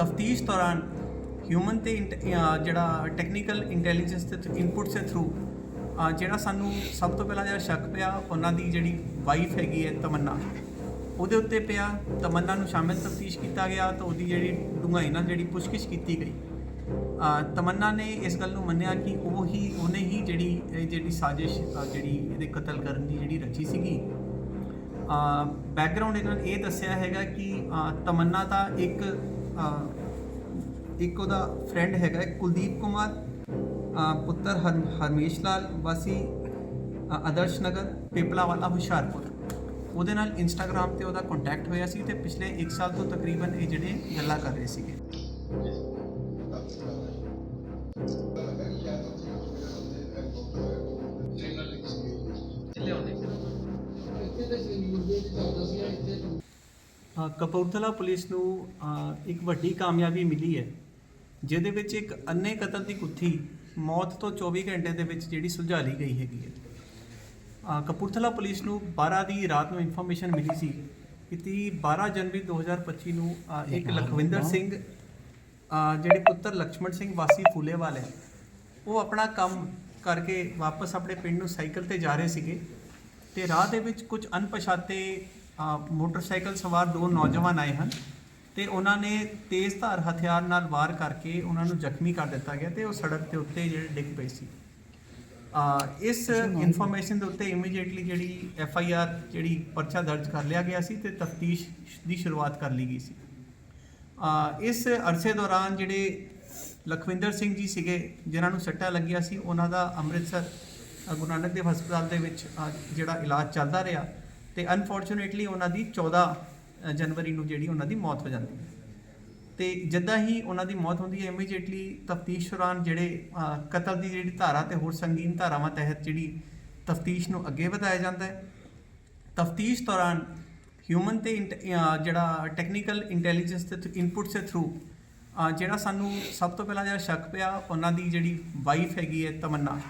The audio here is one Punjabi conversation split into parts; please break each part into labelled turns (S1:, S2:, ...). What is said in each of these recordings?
S1: ਤਫਤੀਸ਼ ਦੌਰਾਨ ਹਿਊਮਨ ਤੇ ਇੰਟ- ਜਿਹੜਾ ਟੈਕਨੀਕਲ ਇੰਟੈਲੀਜੈਂਸ ਦੇ ਇਨਪੁਟਸ ਦੇ ਥਰੂ ਜਿਹੜਾ ਸਾਨੂੰ ਸਭ ਤੋਂ ਪਹਿਲਾਂ ਜਿਹੜਾ ਸ਼ੱਕ ਪਿਆ, ਉਹਨਾਂ ਦੀ ਜਿਹੜੀ ਵਾਈਫ ਹੈਗੀ ਹੈ ਤਮੰਨਾ, ਉਹਦੇ ਉੱਤੇ ਪਿਆ, ਤਮੰਨਾ ਨੂੰ ਸ਼ਾਮਿਲ ਤਫਤੀਸ਼ ਕੀਤਾ ਗਿਆ ਤਾਂ ਉਹਦੀ ਜਿਹੜੀ ਡੂੰਘਾਈ ਨਾਲ ਜਿਹੜੀ ਪੁੱਛਗਿੱਛ ਕੀਤੀ ਗਈ। ਤਮੰਨਾ ਨੇ ਇਸ ਗੱਲ ਨੂੰ ਮੰਨਿਆ ਕਿ ਉਹ ਹੀ, ਉਹਨੇ ਹੀ ਜਿਹੜੀ, ਇਹ ਜਿਹੜੀ ਸਾਜ਼ਿਸ਼ ਜਿਹੜੀ ਇਹਦੇ ਕਤਲ ਕਰਨ ਦੀ ਜਿਹੜੀ ਰਚੀ ਸੀਗੀ। ਬੈਕਗ੍ਰਾਉਂਡ ਇਹਨਾਂ ਨੇ ਇਹ ਦੱਸਿਆ ਹੈਗਾ ਕਿ ਤਮੰਨਾ ਦਾ ਇੱਕ ਇੱਕ ਉਹਦਾ ਫਰੈਂਡ ਹੈਗਾ ਕੁਲਦੀਪ ਕੁਮਾਰ ਪੁੱਤਰ ਹਰਮੇਸ਼ ਲਾਲ ਵਾਸੀ ਆਦਰਸ਼ ਨਗਰ ਪੇਪਲਾ ਵਾਲਾ ਹੁਸ਼ਿਆਰਪੁਰ। ਉਹਦੇ ਨਾਲ ਇੰਸਟਾਗ੍ਰam ਤੇ ਉਹਦਾ ਕੰਟੈਕਟ ਹੋਇਆ ਸੀ ਤੇ ਪਿਛਲੇ 1 ਸਾਲ ਤੋਂ ਤਕਰੀਬਨ ਇਹ ਜਿਹੜੇ ਗੱਲਾਂ ਕਰ ਰਹੇ ਸੀਗੇ। ਅ, ਕਪੂਰਥਲਾ ਪੁਲਿਸ ਨੂੰ ਇੱਕ ਵੱਡੀ ਕਾਮਯਾਬੀ ਮਿਲੀ ਹੈ, ਜਿਹਦੇ ਵਿੱਚ ਇੱਕ ਅੰਨੇ ਕਤਲ ਦੀ ਕੁੱਥੀ ਮੌਤ ਤੋਂ 24 ਘੰਟੇ ਦੇ ਵਿੱਚ ਜਿਹੜੀ ਸੁਲਝਾ ਲਈ ਗਈ ਹੈਗੀ ਹੈ। ਕਪੂਰਥਲਾ ਪੁਲਿਸ ਨੂੰ 12 ਦੀ ਰਾਤ ਨੂੰ ਇਨਫੋਰਮੇਸ਼ਨ ਮਿਲੀ ਸੀ ਕਿ 12 ਜਨਵਰੀ 2025 ਨੂੰ ਇੱਕ ਲਖਵਿੰਦਰ ਸਿੰਘ ਜਿਹੜੇ ਪੁੱਤਰ ਲక్ష్మణ ਸਿੰਘ ਵਾਸੀ ਫੂਲੇਵਾਲੇ ਉਹ ਆਪਣਾ ਕੰਮ ਕਰਕੇ ਵਾਪਸ ਆਪਣੇ ਪਿੰਡ ਨੂੰ ਸਾਈਕਲ ਤੇ ਜਾ ਰਹੇ ਸੀਗੇ ਤੇ ਰਾਹ ਦੇ ਵਿੱਚ ਕੁਝ ਅਣਪਛਾਤੇ ਮੋਟਰਸਾਈਕਲ ਸਵਾਰ ਦੋ ਨੌਜਵਾਨ ਆਏ ਹਨ ਤੇ ਉਹਨਾਂ ਨੇ ਤੇਜ਼ਧਾਰ ਹਥਿਆਰ ਨਾਲ ਵਾਰ ਕਰਕੇ ਉਹਨਾਂ ਨੂੰ ਜ਼ਖਮੀ ਕਰ ਦਿੱਤਾ ਗਿਆ ਤੇ ਉਹ ਸੜਕ ਦੇ ਉੱਤੇ ਜਿਹੜੇ ਡਿੱਗ ਪਏ ਸੀ। ਇਸ ਇਨਫੋਰਮੇਸ਼ਨ ਦੇ ਉੱਤੇ ਇਮੀਡੀਏਟਲੀ ਜਿਹੜੀ ਐਫ ਆਈ ਆਰ ਜਿਹੜੀ ਪਰਚਾ ਦਰਜ ਕਰ ਲਿਆ ਗਿਆ ਸੀ ਤੇ ਤਫਤੀਸ਼ ਦੀ ਸ਼ੁਰੂਆਤ ਕਰ ਲਈ ਗਈ ਸੀ। ਇਸ ਅਰਸੇ ਦੌਰਾਨ ਜਿਹੜੇ ਲਖਵਿੰਦਰ ਸਿੰਘ ਜੀ ਸੀਗੇ ਜਿਨ੍ਹਾਂ ਨੂੰ ਸੱਟਾਂ ਲੱਗੀਆਂ ਸੀ ਉਹਨਾਂ ਦਾ ਅੰਮ੍ਰਿਤਸਰ ਗੁਰੂ ਨਾਨਕ ਦੇਵ ਹਸਪਤਾਲ ਦੇ ਵਿੱਚ ਜਿਹੜਾ ਇਲਾਜ ਚੱਲਦਾ ਰਿਹਾ। ਤੇ ਅਨਫੋਰਚੂਨੇਟਲੀ ਉਹਨਾਂ ਦੀ 14 ਜਨਵਰੀ ਨੂੰ ਜਿਹੜੀ ਉਹਨਾਂ ਦੀ ਮੌਤ ਹੋ ਜਾਂਦੀ ਹੈ। ਤੇ ਜਿੱਦਾਂ ਹੀ ਉਹਨਾਂ ਦੀ ਮੌਤ ਹੁੰਦੀ ਹੈ ਇਮੀਡੀਏਟਲੀ ਤਫਤੀਸ਼ ਦੌਰਾਨ ਜਿਹੜੇ ਕਤਲ ਦੀ ਜਿਹੜੀ ਧਾਰਾ ਤੇ ਹੋਰ ਸੰਗੀਨ ਧਾਰਾਵਾਂ ਤਹਿਤ ਜਿਹੜੀ ਤਫਤੀਸ਼ ਨੂੰ ਅੱਗੇ ਵਧਾਇਆ ਜਾਂਦਾ ਹੈ। ਤਫਤੀਸ਼ ਦੌਰਾਨ ਹਿਊਮਨ ਤੇ ਇੰਟ- ਜਿਹੜਾ ਟੈਕਨੀਕਲ ਇੰਟੈਲੀਜੈਂਸ ਦੇ ਇਨਪੁਟਸ ਦੇ ਥਰੂ ਜਿਹੜਾ ਸਾਨੂੰ ਸਭ ਤੋਂ ਪਹਿਲਾਂ ਜਿਹੜਾ ਸ਼ੱਕ ਪਿਆ, ਉਹਨਾਂ ਦੀ ਜਿਹੜੀ ਵਾਈਫ ਹੈਗੀ ਹੈ, ਤਮੰਨਾ।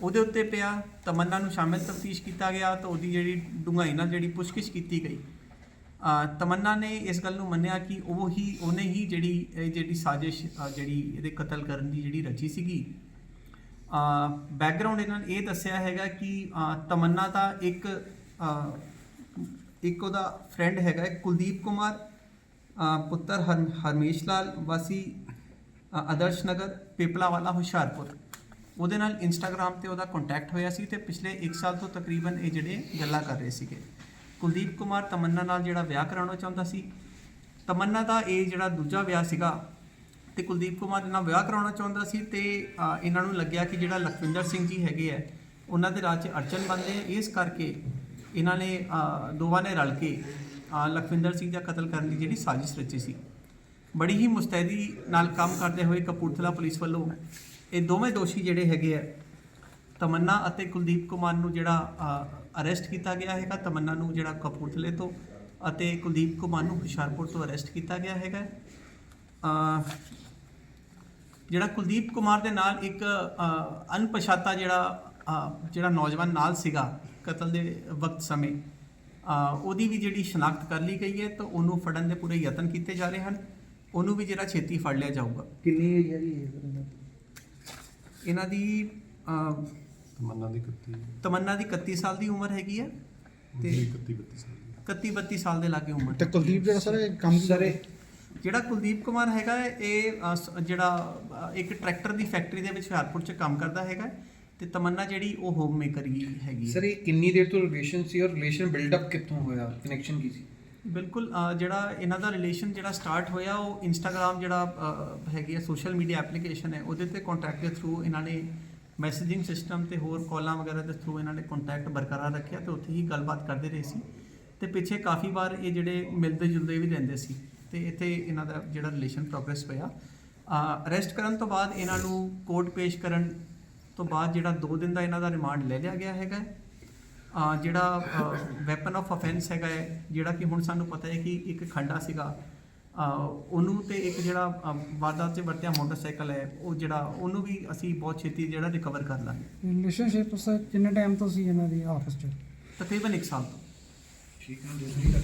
S1: ਉਹਦੇ ਉੱਤੇ ਪਿਆ, ਤਮੰਨਾ ਨੂੰ ਸ਼ਾਮਿਲ ਤਫਤੀਸ਼ ਕੀਤਾ ਗਿਆ ਤਾਂ ਉਹਦੀ ਜਿਹੜੀ ਡੂੰਘਾਈ ਨਾਲ ਜਿਹੜੀ ਪੁੱਛਗਿੱਛ ਕੀਤੀ ਗਈ। ਤਮੰਨਾ ਨੇ ਇਸ ਗੱਲ ਨੂੰ ਮੰਨਿਆ ਕਿ ਉਹ ਹੀ, ਉਹਨੇ ਹੀ ਜਿਹੜੀ, ਇਹ ਜਿਹੜੀ ਸਾਜ਼ਿਸ਼ ਜਿਹੜੀ ਇਹਦੇ ਕਤਲ ਕਰਨ ਦੀ ਜਿਹੜੀ ਰਚੀ ਸੀਗੀ। ਬੈਕਗ੍ਰਾਉਂਡ ਇਹਨਾਂ ਨੇ ਇਹ ਦੱਸਿਆ ਹੈਗਾ ਕਿ ਤਮੰਨਾ ਦਾ ਇੱਕ ਇੱਕ ਉਹਦਾ ਫਰੈਂਡ ਹੈਗਾ ਕੁਲਦੀਪ ਕੁਮਾਰ ਪੁੱਤਰ ਹਰ, ਹਰਮੇਸ਼ ਲਾਲ ਵਾਸੀ ਆਦਰਸ਼ ਨਗਰ ਪੇਪਲਾ ਵਾਲਾ ਹੁਸ਼ਿਆਰਪੁਰ। ਉਹਦੇ ਨਾਲ ਇੰਸਟਾਗ੍ਰam ਤੇ ਉਹਦਾ ਕੰਟੈਕਟ ਹੋਇਆ ਸੀ ਤੇ ਪਿਛਲੇ 1 ਸਾਲ ਤੋਂ ਤਕਰੀਬਨ ਇਹ ਜਿਹੜੇ ਗੱਲਾਂ ਕਰ ਰਹੇ ਸੀਗੇ। ਕੁਲਦੀਪ ਕੁਮਾਰ ਤਮੰਨਾ ਨਾਲ ਜਿਹੜਾ ਵਿਆਹ ਕਰਾਉਣਾ ਚਾਹੁੰਦਾ ਸੀ, ਤਮੰਨਾ ਦਾ ਇਹ ਜਿਹੜਾ ਦੂਜਾ ਵਿਆਹ ਸੀਗਾ ਤੇ ਕੁਲਦੀਪ ਕੁਮਾਰ ਦੇ ਨਾਲ ਵਿਆਹ ਕਰਾਉਣਾ ਚਾਹੁੰਦਾ ਸੀ ਤੇ ਇਹਨਾਂ ਨੂੰ ਲੱਗਿਆ ਕਿ ਜਿਹੜਾ ਲਖਵਿੰਦਰ ਸਿੰਘ ਜੀ ਹੈਗੇ ਆ, ਉਹਨਾਂ ਦੇ ਰਾਜ 'ਚ ਅੜਚਨ ਬਣਦੇ ਆ। ਇਸ ਕਰਕੇ ਇਹਨਾਂ ਨੇ ਦੋਵਾਂ ਨੇ ਰਲ ਕੇ ਲਖਵਿੰਦਰ ਸਿੰਘ ਦਾ ਕਤਲ ਕਰਨ ਦੀ ਜਿਹੜੀ ਸਾਜ਼ਿਸ਼ ਰਚੀ ਸੀ। ਬੜੀ ਹੀ ਮੁਸਤੈਦੀ ਨਾਲ ਕੰਮ ਕਰਦੇ ਹੋਏ ਕਪੂਰਥਲਾ ਪੁਲਿਸ ਵੱਲੋਂ ਇਹ ਦੋਵੇਂ ਦੋਸ਼ੀ ਜਿਹੜੇ ਹੈਗੇ ਆ, ਤਮੰਨਾ ਅਤੇ ਕੁਲਦੀਪ ਕੁਮਾਰ ਨੂੰ ਜਿਹੜਾ ਅਰੈਸਟ ਕੀਤਾ ਗਿਆ ਹੈਗਾ, ਤਮੰਨਾ ਨੂੰ ਜਿਹੜਾ ਕਪੂਰਥਲੇ ਤੋਂ ਅਤੇ ਕੁਲਦੀਪ ਕੁਮਾਰ ਨੂੰ ਹੁਸ਼ਿਆਰਪੁਰ ਤੋਂ ਅਰੈਸਟ ਕੀਤਾ ਗਿਆ ਹੈਗਾ। ਜਿਹੜਾ ਕੁਲਦੀਪ ਕੁਮਾਰ ਦੇ ਨਾਲ ਇੱਕ ਅਣਪਛਾਤਾ ਜਿਹੜਾ ਜਿਹੜਾ ਨੌਜਵਾਨ ਨਾਲ ਸੀਗਾ ਕਤਲ ਦੇ ਵਕਤ ਸਮੇਂ ਉਹਦੀ ਵੀ ਜਿਹੜੀ ਸ਼ਨਾਖਤ ਕਰ ਲਈ ਗਈ ਹੈ ਤਾਂ ਉਹਨੂੰ ਫੜਨ ਦੇ ਪੂਰੇ ਯਤਨ ਕੀਤੇ ਜਾ ਰਹੇ ਹਨ। ਉਹਨੂੰ ਵੀ ਜਿਹੜਾ ਛੇਤੀ ਫੜ ਲਿਆ ਜਾਊਗਾ।
S2: ਕਿੰਨੀ ਏਜ ਹੈ ਇਹਨਾਂ ਦੀ?
S3: ਤਮੰਨਾ ਦੀ ਕੱਤੀ
S1: ਤਮੰਨਾ ਦੀ 31 ਸਾਲ ਦੀ ਉਮਰ ਹੈਗੀ ਹੈ ਤੇ
S3: ਤੇ 31 32 ਸਾਲ ਦੀ।
S1: 31 32 ਸਾਲ ਦੇ ਲਾਗੇ ਉਮਰ।
S4: ਤੇ ਕੁਲਦੀਪ ਜਿਹੜਾ ਸਰ ਇਹ ਕੰਮ
S2: ਸਰ ਇਹ
S1: ਜਿਹੜਾ ਕੁਲਦੀਪ ਕੁਮਾਰ ਹੈਗਾ ਹੈ, ਇਹ ਅ, ਸ- ਜਿਹੜਾ ਅ, ਇੱਕ ਟਰੈਕਟਰ ਦੀ ਫੈਕਟਰੀ ਦੇ ਵਿੱਚ ਹੁਸ਼ਿਆਰਪੁਰ 'ਚ ਕੰਮ ਕਰਦਾ ਹੈਗਾ ਤੇ ਤਮੰਨਾ ਜਿਹੜੀ ਉਹ ਹੋਮ ਮੇਕਰ ਹੀ ਹੈਗੀ ਹੈ
S2: ਸਰ ਇਹ ਕਿੰਨੀ ਦੇਰ ਤੋਂ ਰਿਲੇਸ਼ਨ ਸੀ ਔਰ ਰਿਲੇਸ਼ਨ ਬਿਲਡ ਅਪ ਕਿੱਥੋਂ ਹੋਇਆ? ਕਨੈਕਸ਼ਨ ਕੀ ਸੀ?
S1: ਬਿਲਕੁਲ ਜਿਹੜਾ ਇਹਨਾਂ ਦਾ ਰਿਲੇਸ਼ਨ ਜਿਹੜਾ ਸਟਾਰਟ ਹੋਇਆ, ਉਹ ਇੰਸਟਾਗ੍ਰam ਜਿਹੜਾ ਹੈਗੀ ਹੈ ਸੋਸ਼ਲ ਮੀਡੀਆ ਐਪਲੀਕੇਸ਼ਨ ਹੈ, ਉਹਦੇ ਤੇ ਕੰਟੈਕਟ ਦੇ ਥਰੂ ਇਹਨਾਂ ਨੇ ਮੈਸੇਜਿੰਗ ਸਿਸਟਮ ਤੇ ਹੋਰ ਕਾਲਾਂ ਵਗੈਰਾ ਦੇ ਥਰੂ ਇਹਨਾਂ ਨੇ ਕੰਟੈਕਟ ਬਰਕਰਾਰ ਰੱਖਿਆ ਤੇ ਉੱਥੇ ਹੀ ਗੱਲਬਾਤ ਕਰਦੇ ਰਹੇ ਸੀ। ਤੇ ਪਿੱਛੇ ਕਾਫੀ ਵਾਰ ਇਹ ਜਿਹੜੇ ਮਿਲਦੇ ਜੁਲਦੇ ਵੀ ਰਹਿੰਦੇ ਸੀ ਤੇ ਇੱਥੇ ਇਹਨਾਂ ਦਾ ਜਿਹੜਾ ਰਿਲੇਸ਼ਨ ਪ੍ਰੋਗਰੈਸ ਹੋਇਆ। ਅਰੈਸਟ ਕਰਨ ਤੋਂ ਬਾਅਦ ਇਹਨਾਂ ਨੂੰ ਕੋਰਟ ਪੇਸ਼ ਕਰਨ ਤੋਂ ਬਾਅਦ ਜਿਹੜਾ 2 ਦਿਨ ਦਾ ਇਹਨਾਂ ਦਾ ਰਿਮਾਂਡ ਲੈ ਲਿਆ ਗਿਆ ਹੈਗਾ ਜਿਹੜਾ ਵੈਪਨ ਆਫ ਅਫੈਂਸ ਹੈਗਾ ਹੈ ਜਿਹੜਾ ਕਿ ਹੁਣ ਸਾਨੂੰ ਪਤਾ ਹੈ ਕਿ ਇੱਕ ਖੰਡਾ ਸੀਗਾ। ਉਹਨੂੰ ਤੇ ਇੱਕ ਜਿਹੜਾ ਵਾਰਦਾਤ 'ਚ ਵਰਤਿਆ ਮੋਟਰਸਾਈਕਲ ਹੈ ਉਹ ਜਿਹੜਾ ਉਹਨੂੰ ਵੀ ਅਸੀਂ ਬਹੁਤ ਛੇਤੀ ਜਿਹੜਾ ਰਿਕਵਰ ਕਰ ਲਾਂਗੇ।
S5: ਰਿਲੇਸ਼ਨਸ਼ਿਪ ਸਰ ਕਿੰਨੇ ਟਾਈਮ ਤੋਂ ਸੀ ਇਹਨਾਂ ਦੀ ਆਪਸ ਚ?
S1: ਤਕਰੀਬਨ 1 ਸਾਲ ਤੋਂ।
S2: ਠੀਕ ਹੈ